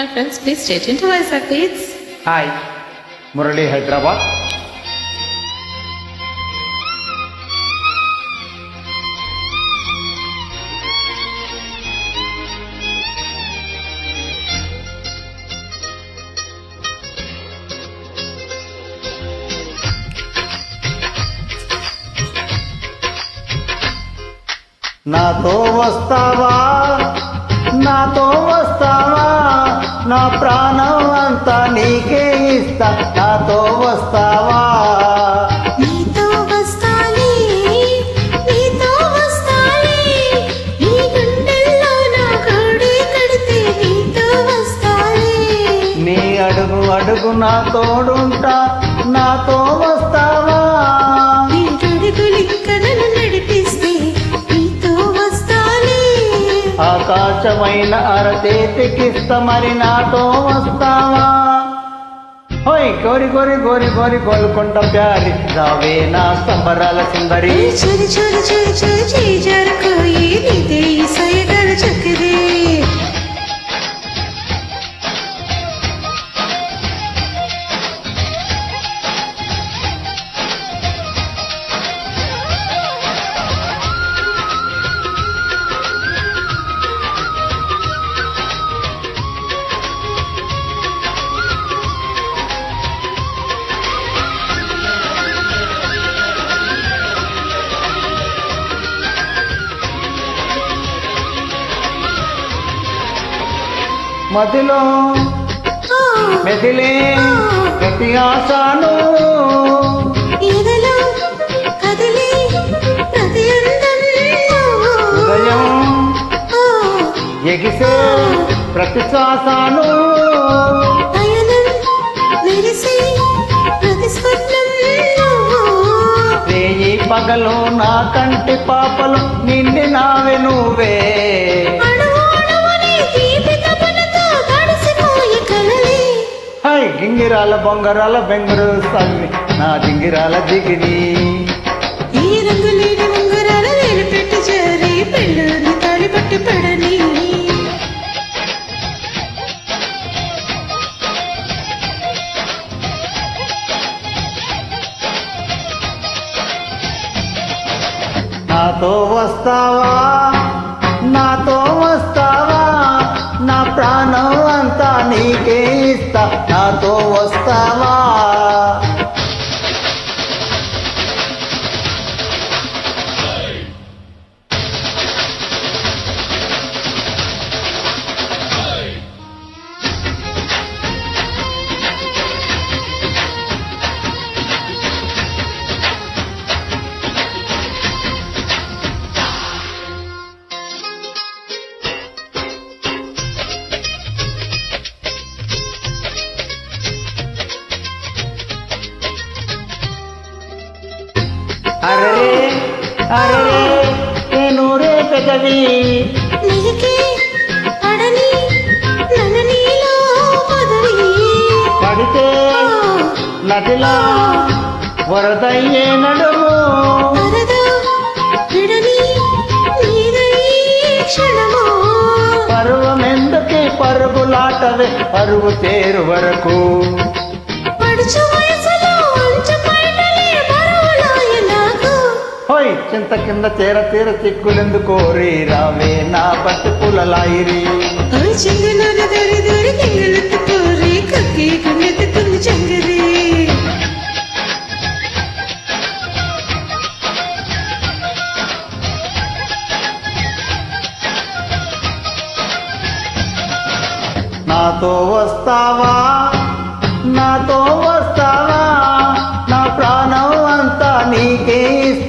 Hi friends, please stay tuned to Isaac Beats. Hi Murali Hyderabad నాతో వస్తావా నాతో నా ప్రాణం అంతా నీకే ఇస్తా. నాతో వస్తావా? నీ అడుగు అడుగు నా తోడుంటా. నాతో వస్తావా? ఆకాశమైన అరచేతికిస్త మరి నాతో వస్తావా? హోయ్ గోరి గోరి గోరి గోరి గోల్కొండ ప్యారి రావే నా సంబరాల సుందరి? మదిలో మెదిలే ప్రతి ఆశాను ఎగిసే ప్రతి శ్వాసను పగలు నా కంటి పాపలు నిండి నావే నువ్వే. గింగిరాల బొంగరాల బెంగరు సల్లి. నా జింగిరాల దిగిరి. ఈ రంగు లేని ఉంగరాల వేలు పెట్టి జారి పెళ్ళుని తాళి పట్టి పడని. నాతో వస్తావా? నాతో వస్తావా? నా ప్రాణం నీకే ఇస్తా నాతో వస్తావా? అరే అరే నేను రే పెదవి. పడితే నదిలా వరదయ్యే నడుము. పరువమెందుకే పరుగులాటవే పరువు చేరు వరకు. పడుచు చింత కింద చేర తీర చిక్కులెందుకోరి రావే నా బట్టి పులలాయిరి. కోరి నాతో వస్తావా? నాతో వస్తావా? నా ప్రాణం అంతా నీకే